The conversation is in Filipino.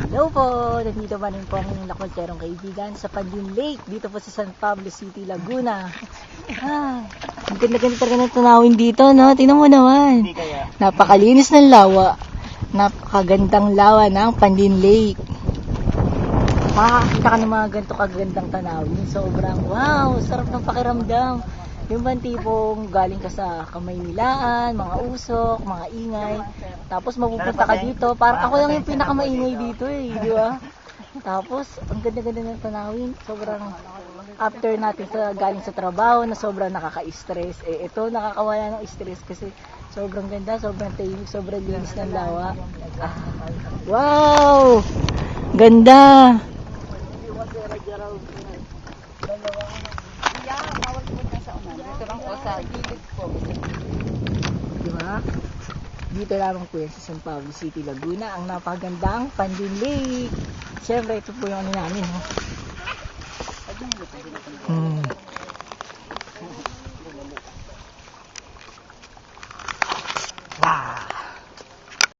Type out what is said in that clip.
Hello po! Nandito pa rin po ang inyong nakulterong kaibigan sa Pandin Lake dito po sa San Pablo City, Laguna. Ah, ang ganda-ganda talaga ng tanawin dito, no? Tingnan mo naman. Hindi kaya. Napakalinis ng lawa. Napakagandang lawa ng Pandin Lake. Makakakita ka ng mga ganito kagandang tanawin. Sobrang wow, sarap ng pakiramdam. Yung bang tipong galing ka sa Kamaynilaan, mga usok, mga ingay. Tapos mapupunta ka dito. Parang ako lang yung pinakamaingay dito eh, di ba? Tapos, ang ganda-ganda ng tanawin. Sobrang after natin sa galing sa trabaho na sobrang nakaka-stress. Eh, ito nakakawala ng stress kasi sobrang ganda, sobrang tahimik, sobrang linis ng lawa. Ah, wow! Ganda! Di ba? Dito lamang po yan sa San Pablo City, Laguna, ang napagandang Pandin Lake. Siyempre, ito po yung ano namin. Oh.